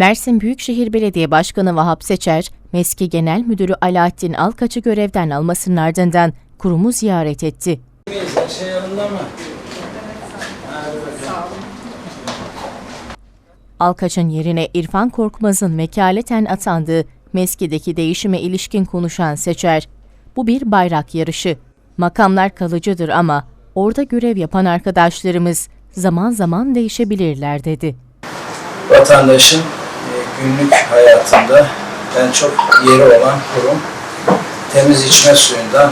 Mersin Büyükşehir Belediye Başkanı Vahap Seçer, Meski Genel Müdürü Alaaddin Alkaç'ı görevden almasının ardından kurumu ziyaret etti. Her şey? Alkaç'ın yerine İrfan Korkmaz'ın vekaleten atandığı Meski'deki değişime ilişkin konuşan Seçer, bu bir bayrak yarışı. Makamlar kalıcıdır ama orada görev yapan arkadaşlarımız zaman zaman değişebilirler dedi. Vatandaşın günlük hayatında en çok yeri olan kurum temiz içme suyundan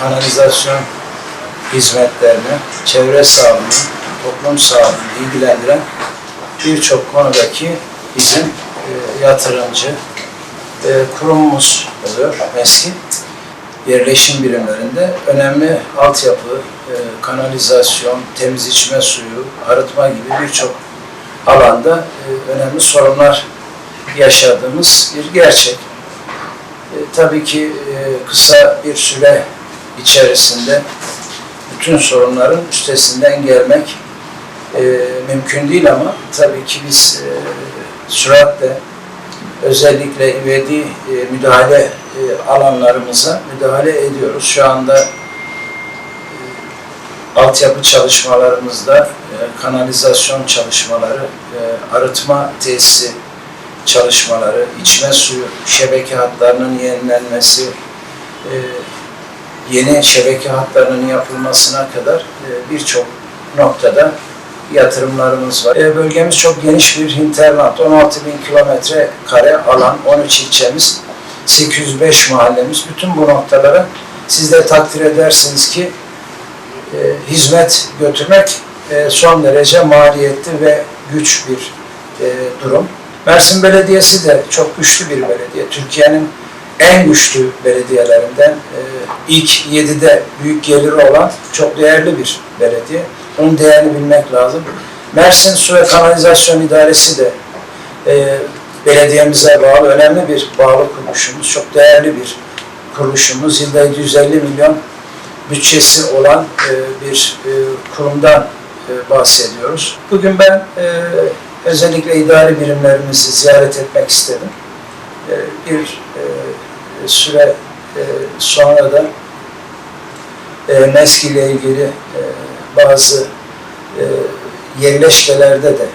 kanalizasyon hizmetlerine, çevre sağlığını, toplum sağlığını ilgilendiren birçok konudaki bizim e, yatırımcı e, kurumumuz oluyor MESKİ. Yerleşim birimlerinde önemli altyapı, e, kanalizasyon, temiz içme suyu, arıtma gibi birçok alanda e, önemli sorunlar yaşadığımız bir gerçek. E, tabii ki e, kısa bir süre içerisinde bütün sorunların üstesinden gelmek e, mümkün değil ama tabii ki biz e, süratle özellikle ivedi e, müdahale e, alanlarımıza müdahale ediyoruz. Şu anda e, altyapı çalışmalarımızda e, kanalizasyon çalışmaları, e, arıtma tesisi çalışmaları, içme suyu şebeke hatlarının yenilenmesi, e, yeni şebeke hatlarının yapılmasına kadar e, birçok noktada yatırımlarımız var. E, bölgemiz çok geniş bir hinterland. 16 bin kilometre kare alan, 13 ilçemiz, 805 mahallemiz. Bütün bu noktalara siz de takdir edersiniz ki e, hizmet götürmek e, son derece maliyetli ve güç bir e, durum. Mersin Belediyesi de çok güçlü bir belediye. Türkiye'nin en güçlü belediyelerinden e, ilk 7'de büyük geliri olan çok değerli bir belediye. Onun değerini bilmek lazım. Mersin Su ve Kanalizasyon İdaresi de e, belediyemize bağlı önemli bir bağlı kuruluşumuz. Çok değerli bir kuruluşumuz. Yılda 750 milyon bütçesi olan e, bir e, kurumdan bahsediyoruz. Bugün ben özellikle idari birimlerimizi ziyaret etmek istedim. E, bir e, süre e, sonra da e, MESK ile ilgili e, bazı yerleşkelerde de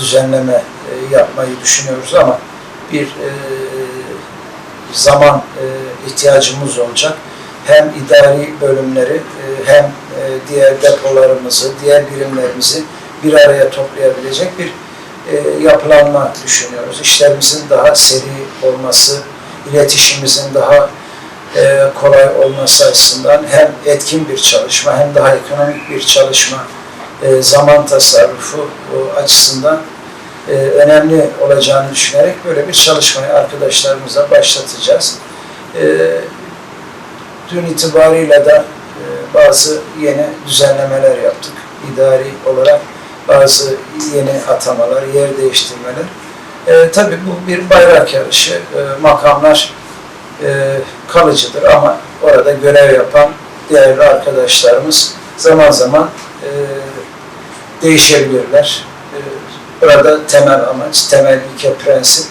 düzenleme yapmayı düşünüyoruz ama bir zaman ihtiyacımız olacak. Hem idari bölümleri hem diğer depolarımızı, diğer birimlerimizi bir araya toplayabilecek bir e, yapılanma düşünüyoruz. İşlerimizin daha seri olması, iletişimimizin daha e, kolay olması açısından hem etkin bir çalışma hem daha ekonomik bir çalışma e, zaman tasarrufu e, açısından e, önemli olacağını düşünerek böyle bir çalışmayı arkadaşlarımıza başlatacağız. E, dün itibarıyla da e, bazı yeni düzenlemeler yaptık. İdari olarak bazı yeni atamalar, yer değiştirmeler. E, tabii bu bir bayrak yarışı. E, makamlar e, kalıcıdır ama orada görev yapan değerli arkadaşlarımız zaman zaman e, değişebilirler. E, burada temel amaç, temel ilke prensip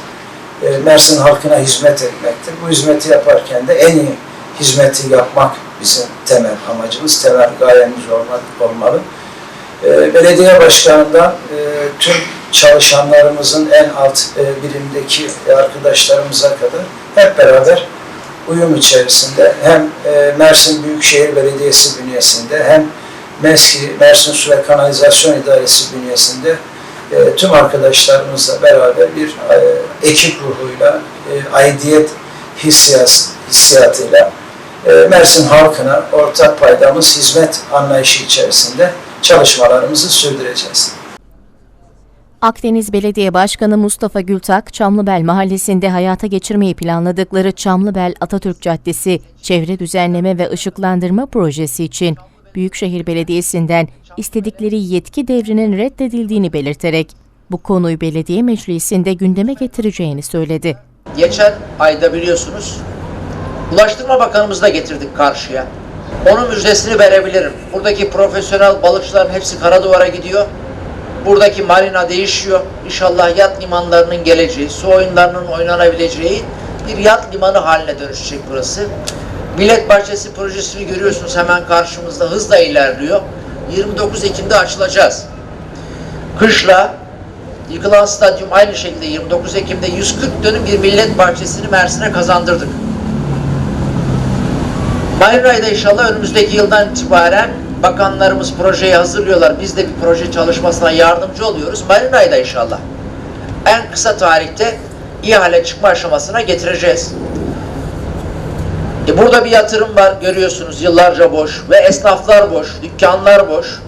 e, Mersin halkına hizmet etmektir. Bu hizmeti yaparken de en iyi hizmeti yapmak bizim temel amacımız, temel gayemiz olma- olmalı. E, belediye başkanından e, tüm çalışanlarımızın en alt e, birimdeki arkadaşlarımıza kadar hep beraber uyum içerisinde. Hem e, Mersin Büyükşehir Belediyesi bünyesinde hem MESKİ, Mersin Su ve Kanalizasyon İdaresi bünyesinde e, tüm arkadaşlarımızla beraber bir e, ekip ruhuyla, e, aidiyet hissiyat, hissiyatıyla e, Mersin halkına ortak paydamız hizmet anlayışı içerisinde çalışmalarımızı sürdüreceğiz. Akdeniz Belediye Başkanı Mustafa Gültak, Çamlıbel Mahallesi'nde hayata geçirmeyi planladıkları Çamlıbel Atatürk Caddesi Çevre Düzenleme ve Işıklandırma Projesi için Büyükşehir Belediyesi'nden istedikleri yetki devrinin reddedildiğini belirterek bu konuyu belediye meclisinde gündeme getireceğini söyledi. Geçen ayda biliyorsunuz Ulaştırma Bakanımızı da getirdik karşıya. Onun müjdesini verebilirim. Buradaki profesyonel balıkçıların hepsi Karaduvar'a gidiyor. Buradaki marina değişiyor. inşallah yat limanlarının geleceği, su oyunlarının oynanabileceği bir yat limanı haline dönüşecek burası. Millet Bahçesi projesini görüyorsunuz hemen karşımızda hızla ilerliyor. 29 Ekim'de açılacağız. Kışla yıkılan stadyum aynı şekilde 29 Ekim'de 140 dönüm bir millet bahçesini Mersin'e kazandırdık. Marina'yı da inşallah önümüzdeki yıldan itibaren bakanlarımız projeyi hazırlıyorlar. Biz de bir proje çalışmasına yardımcı oluyoruz. Marina'yı da inşallah en kısa tarihte ihale çıkma aşamasına getireceğiz. E burada bir yatırım var görüyorsunuz yıllarca boş ve esnaflar boş, dükkanlar boş.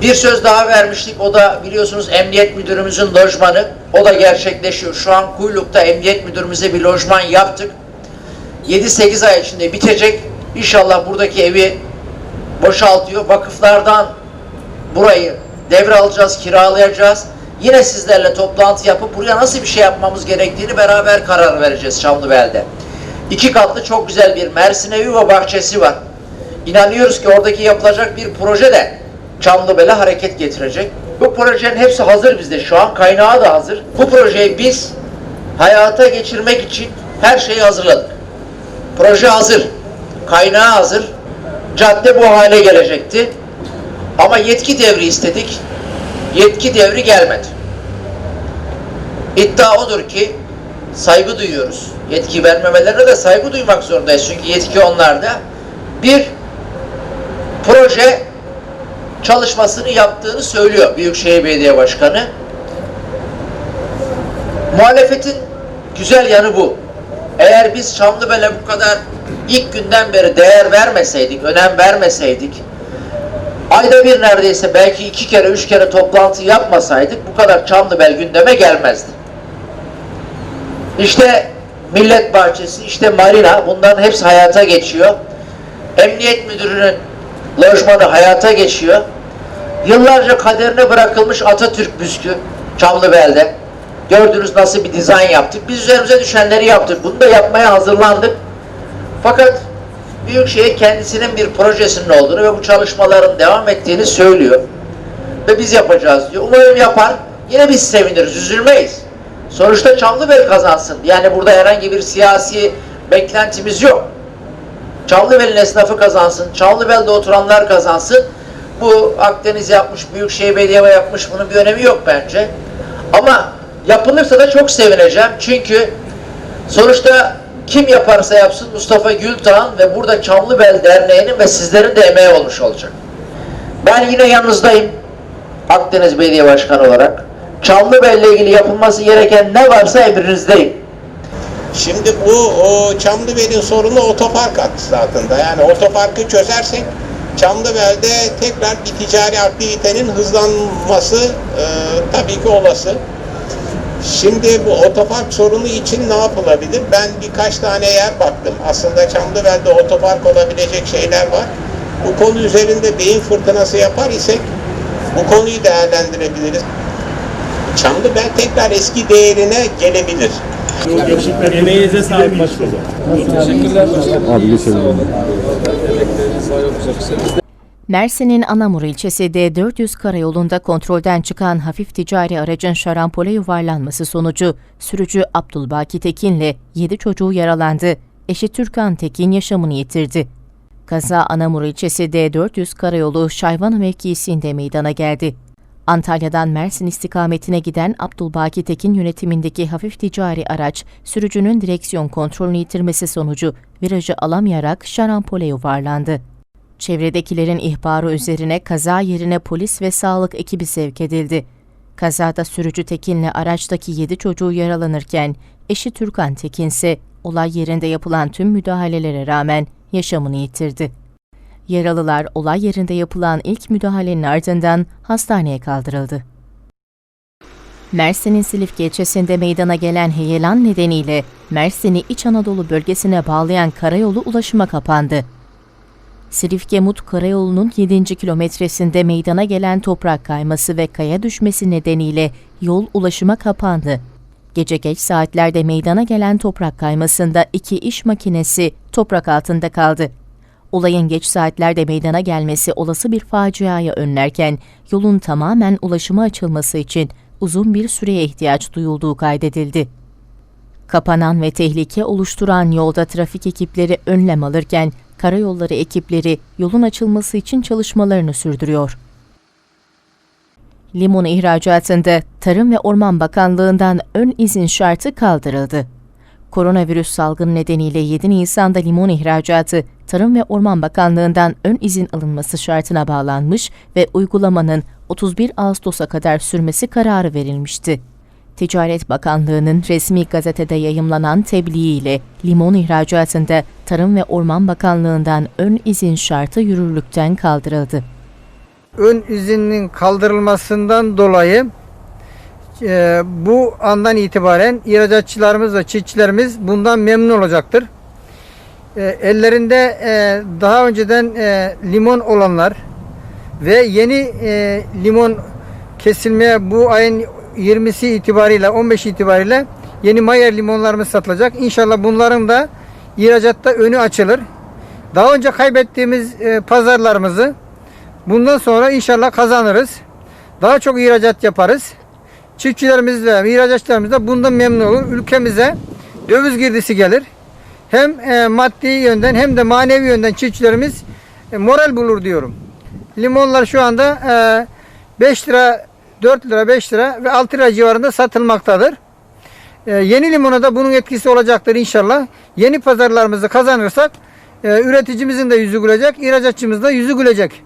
Bir söz daha vermiştik o da biliyorsunuz emniyet müdürümüzün lojmanı o da gerçekleşiyor. Şu an Kuyruk'ta emniyet müdürümüze bir lojman yaptık. 7-8 ay içinde bitecek. İnşallah buradaki evi boşaltıyor. Vakıflardan burayı devralacağız, kiralayacağız. Yine sizlerle toplantı yapıp buraya nasıl bir şey yapmamız gerektiğini beraber karar vereceğiz Çamlıbel'de. İki katlı çok güzel bir Mersin evi ve bahçesi var. İnanıyoruz ki oradaki yapılacak bir proje de Çamlıbel'e hareket getirecek. Bu projenin hepsi hazır bizde şu an. Kaynağı da hazır. Bu projeyi biz hayata geçirmek için her şeyi hazırladık. Proje hazır. Kaynağı hazır. Cadde bu hale gelecekti. Ama yetki devri istedik. Yetki devri gelmedi. İddia odur ki saygı duyuyoruz. Yetki vermemelerine de saygı duymak zorundayız. Çünkü yetki onlarda. Bir proje çalışmasını yaptığını söylüyor Büyükşehir Belediye Başkanı. Muhalefetin güzel yanı bu. Eğer biz Çamlıbel'e bu kadar ilk günden beri değer vermeseydik, önem vermeseydik, ayda bir neredeyse belki iki kere, üç kere toplantı yapmasaydık bu kadar Çamlıbel gündeme gelmezdi. İşte Millet Bahçesi, işte Marina bunların hepsi hayata geçiyor. Emniyet Müdürü'nün lojmanı hayata geçiyor. Yıllarca kaderine bırakılmış Atatürk büstü Çamlıbel'de. Gördünüz nasıl bir dizayn yaptık. Biz üzerimize düşenleri yaptık. Bunu da yapmaya hazırlandık. Fakat Büyükşehir kendisinin bir projesinin olduğunu ve bu çalışmaların devam ettiğini söylüyor. Ve biz yapacağız diyor. Umarım yapar. Yine biz seviniriz, üzülmeyiz. Sonuçta Çamlıbel kazansın. Yani burada herhangi bir siyasi beklentimiz yok. Çamlıbel'in esnafı kazansın, Çamlıbel'de oturanlar kazansın. Bu Akdeniz yapmış, Büyükşehir Belediye yapmış bunun bir önemi yok bence. Ama yapılırsa da çok sevineceğim. Çünkü sonuçta kim yaparsa yapsın Mustafa Gültağ'ın ve burada Çamlıbel Derneği'nin ve sizlerin de emeği olmuş olacak. Ben yine yanınızdayım. Akdeniz Belediye Başkanı olarak. Çamlıbel ile ilgili yapılması gereken ne varsa emrinizdeyim. Şimdi bu Çamlıbel'in sorunu otopark aksatında. Yani otoparkı çözersek Çamlıbel'de tekrar bir ticari aktivitenin hızlanması e, tabii ki olası. Şimdi bu otopark sorunu için ne yapılabilir? Ben birkaç tane yer baktım. Aslında Çamlıbel'de otopark olabilecek şeyler var. Bu konu üzerinde beyin fırtınası yapar isek bu konuyu değerlendirebiliriz. Çamlıbel tekrar eski değerine gelebilir. Emeğinize sağlık başkanım. Mersin'in Anamur ilçesinde 400 karayolunda kontrolden çıkan hafif ticari aracın şarampole yuvarlanması sonucu sürücü Abdülbaki Tekin'le 7 çocuğu yaralandı. Eşi Türkan Tekin yaşamını yitirdi. Kaza Anamur ilçesinde 400 karayolu Şayvan mevkisinde meydana geldi. Antalya'dan Mersin istikametine giden Abdülbaki Tekin yönetimindeki hafif ticari araç, sürücünün direksiyon kontrolünü yitirmesi sonucu virajı alamayarak şarampole yuvarlandı. Çevredekilerin ihbarı üzerine kaza yerine polis ve sağlık ekibi sevk edildi. Kazada sürücü Tekin'le araçtaki 7 çocuğu yaralanırken eşi Türkan Tekin ise olay yerinde yapılan tüm müdahalelere rağmen yaşamını yitirdi. Yaralılar olay yerinde yapılan ilk müdahalenin ardından hastaneye kaldırıldı. Mersin'in Silifke ilçesinde meydana gelen heyelan nedeniyle Mersin'i İç Anadolu bölgesine bağlayan karayolu ulaşıma kapandı. Silifke-Mut Karayolu'nun 7. kilometresinde meydana gelen toprak kayması ve kaya düşmesi nedeniyle yol ulaşıma kapandı. Gece geç saatlerde meydana gelen toprak kaymasında iki iş makinesi toprak altında kaldı. Olayın geç saatlerde meydana gelmesi olası bir faciaya önlerken yolun tamamen ulaşıma açılması için uzun bir süreye ihtiyaç duyulduğu kaydedildi. Kapanan ve tehlike oluşturan yolda trafik ekipleri önlem alırken karayolları ekipleri yolun açılması için çalışmalarını sürdürüyor. Limon ihracatında Tarım ve Orman Bakanlığı'ndan ön izin şartı kaldırıldı. Koronavirüs salgını nedeniyle 7 Nisan'da limon ihracatı Tarım ve Orman Bakanlığı'ndan ön izin alınması şartına bağlanmış ve uygulamanın 31 Ağustos'a kadar sürmesi kararı verilmişti. Ticaret Bakanlığı'nın resmi gazetede yayımlanan tebliğiyle limon ihracatında Tarım ve Orman Bakanlığı'ndan ön izin şartı yürürlükten kaldırıldı. ön izinin kaldırılmasından dolayı e, bu andan itibaren ihracatçılarımız ve çiftçilerimiz bundan memnun olacaktır. E, ellerinde e, daha önceden e, limon olanlar ve yeni e, limon kesilmeye bu ayın 20'si itibariyle 15 itibariyle yeni Mayer limonlarımız satılacak. İnşallah bunların da ihracatta önü açılır. Daha önce kaybettiğimiz e, pazarlarımızı Bundan sonra inşallah kazanırız. Daha çok ihracat yaparız. Çiftçilerimiz de, ihracatçılarımız da bundan memnun olur. Ülkemize döviz girdisi gelir. Hem e, maddi yönden hem de manevi yönden çiftçilerimiz e, moral bulur diyorum. Limonlar şu anda e, 5 lira, 4 lira, 5 lira ve 6 lira civarında satılmaktadır. E, yeni limona da bunun etkisi olacaktır inşallah. Yeni pazarlarımızı kazanırsak e, üreticimizin de yüzü gülecek, ihracatçımız da yüzü gülecek.